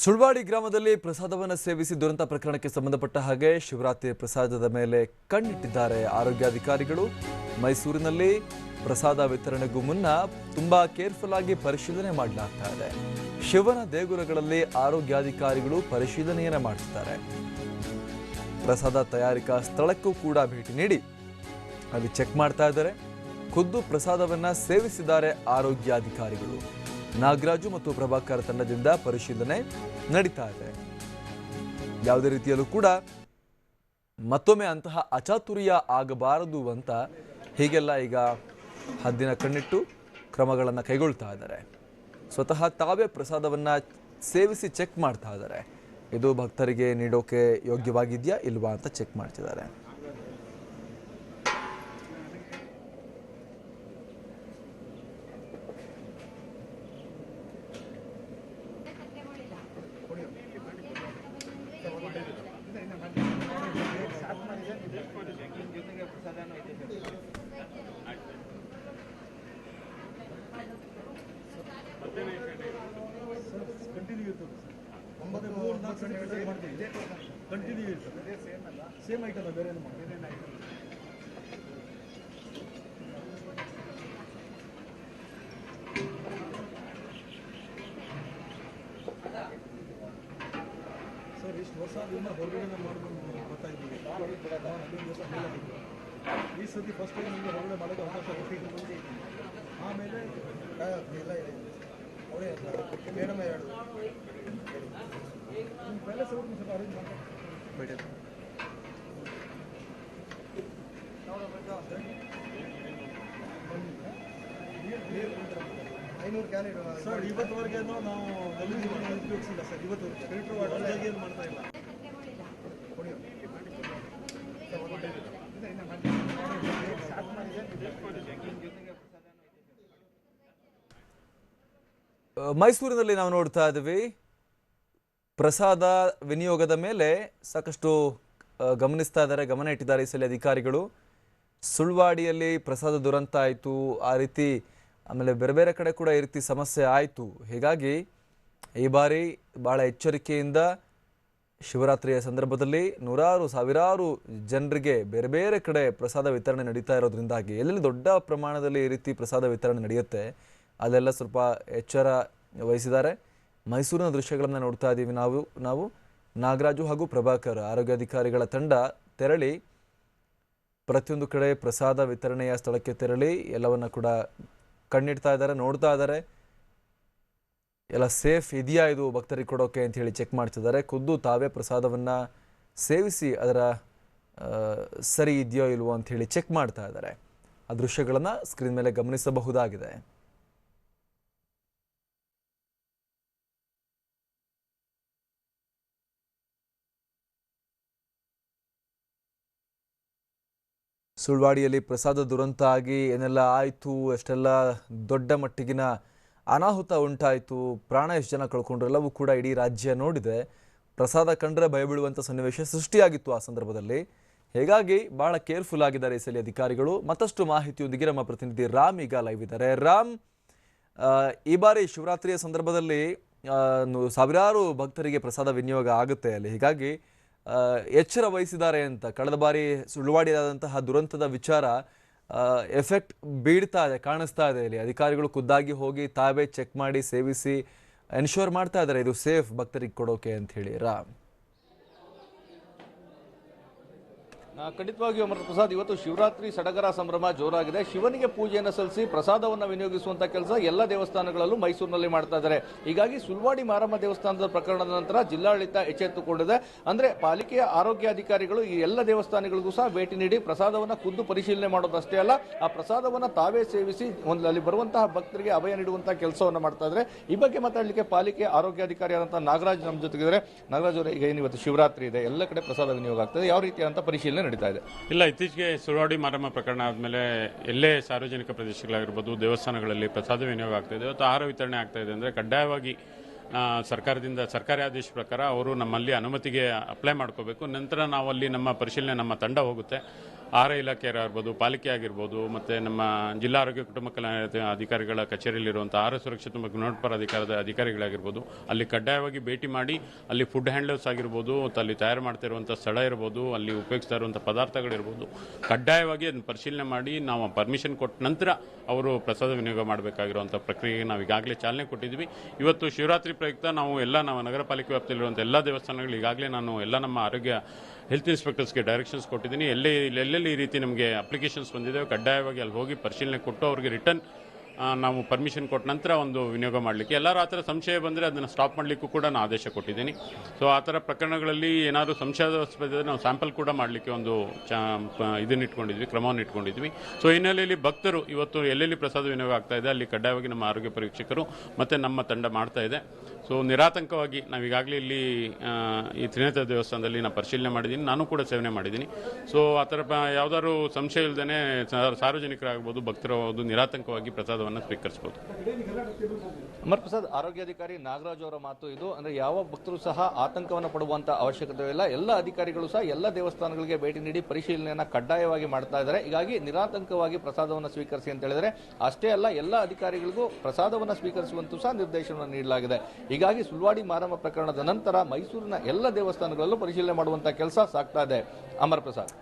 ಸುಳ್ವಾಡಿ ಗ್ರಾಮದಲ್ಲಿ ಪ್ರಸಾದವನ್ನು ಸೇವಿಸಿ ದುರಂತ ಪ್ರಕರಣಕ್ಕೆ ಸಂಬಂಧಪಟ್ಟ ಹಾಗೆ ಶಿವರಾತ್ರಿ ಪ್ರಸಾದದ ಮೇಲೆ ಕಣ್ಣಿಟ್ಟಿದ್ದಾರೆ ಆರೋಗ್ಯಾಧಿಕಾರಿಗಳು. ಮೈಸೂರಿನಲ್ಲಿ ಪ್ರಸಾದ ವಿತರಣೆಗೂ ಮುನ್ನ ತುಂಬಾ ಕೇರ್ಫುಲ್ ಆಗಿ ಪರಿಶೀಲನೆ ಮಾಡಲಾಗ್ತಾ ಇದೆ. ಶಿವನ ದೇಗುಲಗಳಲ್ಲಿ ಆರೋಗ್ಯಾಧಿಕಾರಿಗಳು ಪರಿಶೀಲನೆಯನ್ನ ಮಾಡ್ತಿದ್ದಾರೆ. ಪ್ರಸಾದ ತಯಾರಿಕಾ ಸ್ಥಳಕ್ಕೂ ಕೂಡ ಭೇಟಿ ನೀಡಿ ಅಲ್ಲಿ ಚೆಕ್ ಮಾಡ್ತಾ ಇದ್ದಾರೆ. ಖುದ್ದು ಪ್ರಸಾದವನ್ನ ಸೇವಿಸಿದ್ದಾರೆ ಆರೋಗ್ಯಾಧಿಕಾರಿಗಳು. ನಾಗರಾಜು ಮತ್ತು ಪ್ರಭಾಕರ್ ತಂಡದಿಂದ ಪರಿಶೀಲನೆ ನಡೀತಾ ಇದೆ. ಯಾವುದೇ ರೀತಿಯಲ್ಲೂ ಕೂಡ ಮತ್ತೊಮ್ಮೆ ಅಂತಹ ಅಚಾತುರ್ಯ ಆಗಬಾರದು ಅಂತ ಹೀಗೆಲ್ಲ ಈಗ ಹದ್ದಿನ ಕಣ್ಣಿಟ್ಟು ಕ್ರಮಗಳನ್ನು ಕೈಗೊಳ್ತಾ ಇದ್ದಾರೆ. ಸ್ವತಃ ತಾವೇ ಪ್ರಸಾದವನ್ನು ಸೇವಿಸಿ ಚೆಕ್ ಮಾಡ್ತಾ ಇದ್ದಾರೆ. ಇದು ಭಕ್ತರಿಗೆ ನೀಡೋಕೆ ಯೋಗ್ಯವಾಗಿದೆಯಾ ಇಲ್ವಾ ಅಂತ ಚೆಕ್ ಮಾಡ್ತಿದ್ದಾರೆ. ಕಂಟಿನ್ಯೂ ಇರ್ತದೆ ಸೇಮ್ ಐಟಮ್ ಬೇರೆ ಏನು ಮಾಡಿ ಸರ್ ಇಷ್ಟು ವರ್ಷ ದಿನ ಹೊರಗಡೆ ಮಾಡ್ಕೊಂಡು ಬರ್ತಾ ಇದ್ದೀವಿ. ಈ ಸತಿ ಫಸ್ಟ್ ಟೈಮ್ ನಿಮಗೆ ಹೊರಗಡೆ ಮಾಡೋಕ್ಕೆ ಅವಕಾಶ ಕೊಟ್ಟಿದ್ದು ಆಮೇಲೆ ಅವರೇ ಮೇಡಮ್ ಹೇಳು ಸರ್ ನಾವು ಮೈಸೂರಿನಲ್ಲಿ ನಾವು ನೋಡ್ತಾ ಇದ್ದೀವಿ. ಪ್ರಸಾದ ವಿನಿಯೋಗದ ಮೇಲೆ ಸಾಕಷ್ಟು ಗಮನಿಸ್ತಾ ಇದ್ದಾರೆ, ಗಮನ ಇಟ್ಟಿದ್ದಾರೆ ಈ ಅಧಿಕಾರಿಗಳು. ಸುಳ್ವಾಡಿಯಲ್ಲಿ ಪ್ರಸಾದ ದುರಂತ ಆಯಿತು. ಆ ರೀತಿ ಆಮೇಲೆ ಬೇರೆ ಬೇರೆ ಕಡೆ ಕೂಡ ಈ ರೀತಿ ಸಮಸ್ಯೆ ಆಯಿತು. ಹೀಗಾಗಿ ಈ ಬಾರಿ ಭಾಳ ಎಚ್ಚರಿಕೆಯಿಂದ ಶಿವರಾತ್ರಿಯ ಸಂದರ್ಭದಲ್ಲಿ ನೂರಾರು, ಸಾವಿರಾರು ಜನರಿಗೆ ಬೇರೆ ಬೇರೆ ಕಡೆ ಪ್ರಸಾದ ವಿತರಣೆ ನಡೀತಾ ಇರೋದ್ರಿಂದಾಗಿ ಎಲ್ಲೆಲ್ಲಿ ದೊಡ್ಡ ಪ್ರಮಾಣದಲ್ಲಿ ಈ ರೀತಿ ಪ್ರಸಾದ ವಿತರಣೆ ನಡೆಯುತ್ತೆ ಅಲ್ಲೆಲ್ಲ ಸ್ವಲ್ಪ ಎಚ್ಚರ ವಹಿಸಿದ್ದಾರೆ. ಮೈಸೂರಿನ ದೃಶ್ಯಗಳನ್ನು ನೋಡ್ತಾ ಇದ್ದೀವಿ. ನಾವು ನಾವು ನಾಗರಾಜು ಹಾಗೂ ಪ್ರಭಾಕರ್ ಆರೋಗ್ಯಾಧಿಕಾರಿಗಳ ತಂಡ ತೆರಳಿ ಪ್ರತಿಯೊಂದು ಕಡೆ ಪ್ರಸಾದ ವಿತರಣೆಯ ಸ್ಥಳಕ್ಕೆ ತೆರಳಿ ಎಲ್ಲವನ್ನ ಕೂಡ ಕಣ್ಣಿಡ್ತಾ ಇದ್ದಾರೆ, ನೋಡ್ತಾ ಇದ್ದಾರೆ. ಎಲ್ಲ ಸೇಫ್ ಇದೆಯಾ ಇದು ಭಕ್ತರಿಗೆ ಕೊಡೋಕೆ ಅಂತ ಹೇಳಿ ಚೆಕ್ ಮಾಡ್ತಿದ್ದಾರೆ. ಖುದ್ದು ತಾವೇ ಪ್ರಸಾದವನ್ನ ಸೇವಿಸಿ ಅದರ ಸರಿ ಇದೆಯೋ ಇಲ್ವೋ ಅಂತ ಹೇಳಿ ಚೆಕ್ ಮಾಡ್ತಾ ಇದ್ದಾರೆ. ಆ ದೃಶ್ಯಗಳನ್ನು ಸ್ಕ್ರೀನ್ ಮೇಲೆ ಗಮನಿಸಬಹುದಾಗಿದೆ. ಸುಳ್ವಾಡಿಯಲ್ಲಿ ಪ್ರಸಾದ ದುರಂತ ಆಗಿ ಏನೆಲ್ಲ ಆಯಿತು, ಎಷ್ಟೆಲ್ಲ ದೊಡ್ಡ ಮಟ್ಟಿಗಿನ ಅನಾಹುತ ಉಂಟಾಯಿತು, ಪ್ರಾಣ ಎಷ್ಟು ಜನ ಕಳ್ಕೊಂಡ್ರು, ಎಲ್ಲವೂ ಕೂಡ ಇಡೀ ರಾಜ್ಯ ನೋಡಿದೆ. ಪ್ರಸಾದ ಕಂಡ್ರೆ ಭಯಬೀಳುವಂಥ ಸನ್ನಿವೇಶ ಸೃಷ್ಟಿಯಾಗಿತ್ತು ಆ ಸಂದರ್ಭದಲ್ಲಿ. ಹೀಗಾಗಿ ಬಹಳ ಕೇರ್ಫುಲ್ ಆಗಿದ್ದಾರೆ ಈ ಸಲ ಅಧಿಕಾರಿಗಳು. ಮತ್ತಷ್ಟು ಮಾಹಿತಿಯೊಂದಿಗೆ ನಮ್ಮ ಪ್ರತಿನಿಧಿ ರಾಮ್ ಈಗ ಲೈವ್ ಇದ್ದಾರೆ. ರಾಮ್ ಈ ಬಾರಿ ಶಿವರಾತ್ರಿಯ ಸಂದರ್ಭದಲ್ಲಿ ಸಾವಿರಾರು ಭಕ್ತರಿಗೆ ಪ್ರಸಾದ ವಿನಿಯೋಗ ಆಗುತ್ತೆ ಅಲ್ಲಿ. ಹೀಗಾಗಿ ಎಚ್ಚರ ವಹಿಸಿದ್ದಾರೆ ಅಂತ, ಕಳೆದ ಬಾರಿ ಸುಳ್ವಾಡಿಯಾದಂತಹ ದುರಂತದ ವಿಚಾರ ಎಫೆಕ್ಟ್ ಬೀಳ್ತಾ ಇದೆ, ಕಾಣಿಸ್ತಾ ಇದೆ ಇಲ್ಲಿ. ಅಧಿಕಾರಿಗಳು ಖುದ್ದಾಗಿ ಹೋಗಿ ತಾವೇ ಚೆಕ್ ಮಾಡಿ, ಸೇವಿಸಿ ಎನ್ಶೋರ್ ಮಾಡ್ತಾ ಇದ್ದಾರೆ. ಇದು ಸೇಫ್ ಭಕ್ತರಿಗೆ ಕೊಡೋಕೆ ಅಂತ ಹೇಳಿ. ರಾಮ್ ಆ, ಖಂಡಿತವಾಗಿಯೂ ಅಮೃತ ಪ್ರಸಾದ್, ಇವತ್ತು ಶಿವರಾತ್ರಿ ಸಡಗರ ಸಂಭ್ರಮ ಜೋರಾಗಿದೆ. ಶಿವನಿಗೆ ಪೂಜೆಯನ್ನು ಸಲ್ಲಿಸಿ ಪ್ರಸಾದವನ್ನು ವಿನಿಯೋಗಿಸುವಂತ ಕೆಲಸ ಎಲ್ಲ ದೇವಸ್ಥಾನಗಳಲ್ಲೂ ಮೈಸೂರಿನಲ್ಲಿ ಮಾಡ್ತಾ ಇದ್ದಾರೆ. ಹೀಗಾಗಿ ಸುಲ್ವಾಡಿ ಮಾರಮ್ಮ ದೇವಸ್ಥಾನದ ಪ್ರಕರಣದ ನಂತರ ಜಿಲ್ಲಾಡಳಿತ ಎಚ್ಚೆತ್ತುಕೊಂಡಿದೆ. ಅಂದ್ರೆ ಪಾಲಿಕೆಯ ಆರೋಗ್ಯ ಅಧಿಕಾರಿಗಳು ಈ ಎಲ್ಲ ದೇವಸ್ಥಾನಗಳಿಗೂ ಸಹ ಭೇಟಿ ನೀಡಿ ಪ್ರಸಾದವನ್ನು ಖುದ್ದು ಪರಿಶೀಲನೆ ಮಾಡೋದಷ್ಟೇ ಅಲ್ಲ, ಆ ಪ್ರಸಾದವನ್ನು ತಾವೇ ಸೇವಿಸಿ ಒಂದು ಅಲ್ಲಿ ಬರುವಂತಹ ಭಕ್ತರಿಗೆ ಅಭಯ ನೀಡುವಂತಹ ಕೆಲಸವನ್ನು ಮಾಡ್ತಾ ಇದ್ದಾರೆ. ಈ ಬಗ್ಗೆ ಮಾತಾಡಲಿಕ್ಕೆ ಪಾಲಿಕೆ ಆರೋಗ್ಯ ಆರೋಗ್ಯಾಧಿಕಾರಿಯಾದಂತಹ ನಾಗರಾಜ್ ನಮ್ಮ ಜೊತೆಗಿದ್ದಾರೆ. ನಾಗರಾಜ್ ಅವರೇ, ಈಗ ಇವತ್ತು ಶಿವರಾತ್ರಿ ಇದೆ, ಎಲ್ಲ ಕಡೆ ಪ್ರಸಾದ ವಿನಿಯೋಗ ಆಗ್ತದೆ. ಯಾವ ರೀತಿಯಾದಂತಹ ಪರಿಶೀಲನೆ ನಡೀತಾ ಇದೆ. ಇಲ್ಲ, ಇತ್ತೀಚೆಗೆ ಸುಳ್ವಾಡಿ ಮಾರಮ್ಮ ಪ್ರಕರಣ ಆದಮೇಲೆ ಎಲ್ಲೇ ಸಾರ್ವಜನಿಕ ಪ್ರದೇಶಗಳಾಗಿರ್ಬೋದು, ದೇವಸ್ಥಾನಗಳಲ್ಲಿ ಪ್ರಸಾದ ವಿನಿಯೋಗ ಆಗ್ತಾ ಇದೆ, ಇವತ್ತು ಆಹಾರ ವಿತರಣೆ ಆಗ್ತಾ ಇದೆ. ಅಂದರೆ ಕಡ್ಡಾಯವಾಗಿ ಸರ್ಕಾರದಿಂದ ಸರ್ಕಾರಿ ಆದೇಶ ಪ್ರಕಾರ ಅವರು ನಮ್ಮಲ್ಲಿ ಅನುಮತಿಗೆ ಅಪ್ಲೈ ಮಾಡ್ಕೋಬೇಕು. ನಂತರ ನಾವು ಅಲ್ಲಿ ನಮ್ಮ ಪರಿಶೀಲನೆ, ನಮ್ಮ ತಂಡ ಹೋಗುತ್ತೆ. ಆಹಾರ ಇಲಾಖೆಯರಾಗಿರ್ಬೋದು ಪಾಲಿಕೆ ಆಗಿರ್ಬೋದು, ಮತ್ತು ನಮ್ಮ ಜಿಲ್ಲಾ ಆರೋಗ್ಯ ಕುಟುಂಬ ಕಲ್ಯಾಣ ಅಧಿಕಾರಿಗಳ ಕಚೇರಿಯಲ್ಲಿರುವಂಥ ಆಹಾರ ಸುರಕ್ಷತೆ ಮತ್ತು ಗುಣಮಟ್ಟಪರ ಅಧಿಕಾರದ ಅಧಿಕಾರಿಗಳಾಗಿರ್ಬೋದು, ಅಲ್ಲಿ ಕಡ್ಡಾಯವಾಗಿ ಭೇಟಿ ಮಾಡಿ, ಅಲ್ಲಿ ಫುಡ್ ಹ್ಯಾಂಡ್ಲರ್ಸ್ ಆಗಿರ್ಬೋದು, ಮತ್ತು ಅಲ್ಲಿ ತಯಾರು ಮಾಡ್ತಾ ಇರುವಂಥ ಸ್ಥಳ ಇರ್ಬೋದು, ಅಲ್ಲಿ ಉಪಯೋಗಿಸ್ತಾ ಇರುವಂಥ ಪದಾರ್ಥಗಳಿರ್ಬೋದು, ಕಡ್ಡಾಯವಾಗಿ ಅದನ್ನು ಪರಿಶೀಲನೆ ಮಾಡಿ, ನಾವು ಪರ್ಮಿಷನ್ ಕೊಟ್ಟ ನಂತರ ಅವರು ಪ್ರಸಾದ ವಿನಿಯೋಗ ಮಾಡಬೇಕಾಗಿರುವಂಥ ಪ್ರಕ್ರಿಯೆಗೆ ನಾವು ಈಗಾಗಲೇ ಚಾಲನೆ ಕೊಟ್ಟಿದ್ವಿ ಇವತ್ತು ಶಿವರಾತ್ರಿ ಪ್ರಯುಕ್ತ ನಾವು ಎಲ್ಲ ನಮ್ಮ ನಗರ ಪಾಲಿಕೆ ವ್ಯಾಪ್ತಿಯಲ್ಲಿರುವಂಥ ಎಲ್ಲ ದೇವಸ್ಥಾನಗಳು ಈಗಾಗಲೇ ನಾನು ಎಲ್ಲ ನಮ್ಮ ಆರೋಗ್ಯ ಹೆಲ್ತ್ ಇನ್ಸ್ಪೆಕ್ಟರ್ಸ್ಗೆ ಡೈರೆಕ್ಷನ್ಸ್ ಕೊಟ್ಟಿದ್ದೀನಿ. ಎಲ್ಲೇ ಎಲ್ಲೆಲ್ಲಿ ಈ ರೀತಿ ನಮಗೆ ಅಪ್ಲಿಕೇಶನ್ಸ್ ಬಂದಿದೆ ಕಡ್ಡಾಯವಾಗಿ ಅಲ್ಲಿ ಹೋಗಿ ಪರಿಶೀಲನೆ ಕೊಟ್ಟು ಅವ್ರಿಗೆ ರಿಟರ್ನ್ ನಾವು ಪರ್ಮಿಷನ್ ಕೊಟ್ಟ ನಂತರ ಒಂದು ವಿನಿಯೋಗ ಮಾಡಲಿಕ್ಕೆ. ಎಲ್ಲರೂ ಆ ಥರ ಸಂಶಯ ಬಂದರೆ ಅದನ್ನು ಸ್ಟಾಪ್ ಮಾಡಲಿಕ್ಕೂ ಕೂಡ ನಾನು ಆದೇಶ ಕೊಟ್ಟಿದ್ದೀನಿ. ಸೊ ಆ ಥರ ಪ್ರಕರಣಗಳಲ್ಲಿ ಏನಾದರೂ ಸಂಶಯಾಸ್ಪದ ನಾವು ಸ್ಯಾಂಪಲ್ ಕೂಡ ಮಾಡಲಿಕ್ಕೆ ಒಂದು ಚಾ ಇದನ್ನ ಇಟ್ಕೊಂಡಿದ್ವಿ, ಕ್ರಮವನ್ನು ಇಟ್ಕೊಂಡಿದ್ವಿ. ಸೊ ಹಿನ್ನೆಲೆಯಲ್ಲಿ ಭಕ್ತರು ಇವತ್ತು ಎಲ್ಲೆಲ್ಲಿ ಪ್ರಸಾದ ವಿನಿಯೋಗ ಆಗ್ತಾ ಇದೆ, ಅಲ್ಲಿ ಕಡ್ಡಾಯವಾಗಿ ನಮ್ಮ ಆರೋಗ್ಯ ಪರೀಕ್ಷಕರು ಮತ್ತು ನಮ್ಮ ತಂಡ ಮಾಡ್ತಾ ಇದೆ. ಸೊ ನಿರಾತಂಕವಾಗಿ ನಾವು ಈಗಾಗಲೇ ಇಲ್ಲಿ ಈ ತ್ರಿನೇತ್ರ ದೇವಸ್ಥಾನದಲ್ಲಿ ನಾನು ಪರಿಶೀಲನೆ ಮಾಡಿದ್ದೀನಿ. ನಾನು ಕೂಡ ಸೇವನೆ ಮಾಡಿದ್ದೀನಿ. ಸೊ ಆ ಥರ ಯಾವ್ದಾದ್ರು ಸಂಶಯ ಇಲ್ಲದೇ ಸಾರ್ವಜನಿಕರಾಗ್ಬೋದು ಭಕ್ತರಾಗ್ಬೋದು ನಿರಾತಂಕವಾಗಿ ಪ್ರಸಾದವನ್ನು ಸ್ವೀಕರಿಸ್ಬೋದು. ಅಮರ್ ಪ್ರಸಾದ್ ಆರೋಗ್ಯಾಧಿಕಾರಿ ನಾಗರಾಜ್ ಅವರ ಮಾತು ಇದು. ಅಂದ್ರೆ ಯಾವ ಭಕ್ತರು ಸಹ ಆತಂಕವನ್ನು ಪಡುವಂತ ಅವಶ್ಯಕತೆ ಇಲ್ಲ. ಎಲ್ಲ ಅಧಿಕಾರಿಗಳು ಸಹ ಎಲ್ಲ ದೇವಸ್ಥಾನಗಳಿಗೆ ಭೇಟಿ ನೀಡಿ ಪರಿಶೀಲನೆಯನ್ನ ಕಡ್ಡಾಯವಾಗಿ ಮಾಡ್ತಾ ಇದ್ದಾರೆ. ಹೀಗಾಗಿ ನಿರಾತಂಕವಾಗಿ ಪ್ರಸಾದವನ್ನು ಸ್ವೀಕರಿಸಿ ಅಂತ ಹೇಳಿದ್ರೆ ಅಷ್ಟೇ ಅಲ್ಲ, ಎಲ್ಲ ಅಧಿಕಾರಿಗಳಿಗೂ ಪ್ರಸಾದವನ್ನು ಸ್ವೀಕರಿಸುವಂತೂ ಸಹ ನಿರ್ದೇಶನವನ್ನು ನೀಡಲಾಗಿದೆ. ಹೀಗಾಗಿ ಸುಳ್ವಾಡಿ ಮಾರಮ್ಮ ಪ್ರಕರಣದ ನಂತರ ಮೈಸೂರಿನ ಎಲ್ಲ ದೇವಸ್ಥಾನಗಳಲ್ಲೂ ಪರಿಶೀಲನೆ ಮಾಡುವಂತಹ ಕೆಲಸ ಸಾಗ್ತಾ ಇದೆ. ಅಮರ್ ಪ್ರಸಾದ್